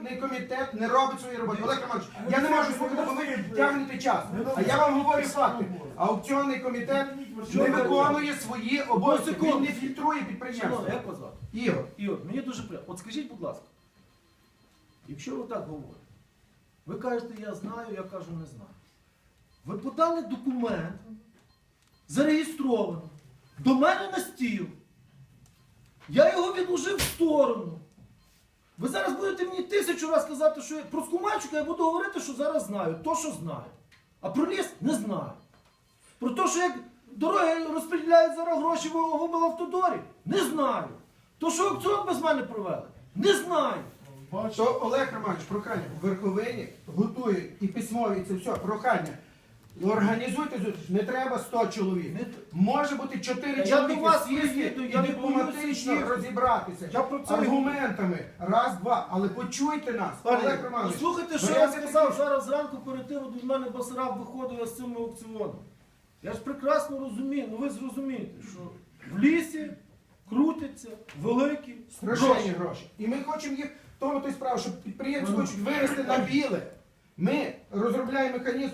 Аукціонний комітет не робить свої роботи. Олег Романович, я не можу слухати, бо ви тягнете час. А я вам говорю факти. Аукціонний комітет не виконує свої обов'язки. Він не фільтрує Шановний, підприємство. як вас звати? Ігор, Ігор, мені дуже приємно. От скажіть, будь ласка, якщо ви так говорите, ви кажете, я знаю, я кажу, не знаю. Ви подали документ, зареєстрований, до мене на стіл. Я його відложив в сторону. Ви зараз будете мені тисячу разів казати, що я- про Скумачука я буду говорити, що зараз знаю, то, що знаю. А про ліс не знаю. Про те, що як дороги розподіляють зараз гроші в облавтодорі, не знаю. То, що аукціон без мене провели, не знаю. то Олег Романович, прохання, в Верховині готують і письмові, і це все, прохання. Організуйте зустріч, не треба 100 чоловік. Може бути 4 Я чоловіки до вас я не дипломатично боюся розібратися. Я про це аргументами. Раз, два. Але почуйте нас. Олег Романович. слухайте, що варіанти я сказав зараз зранку перед тим, от від мене Басараб виходив з цим аукціоном. Я ж прекрасно розумію, ну ви зрозумієте, що в лісі крутяться великі Страшенні гроші. гроші. І ми хочемо їх в тому то й справа, щоб підприємці хочуть вивести на біле. Ми розробляємо механізм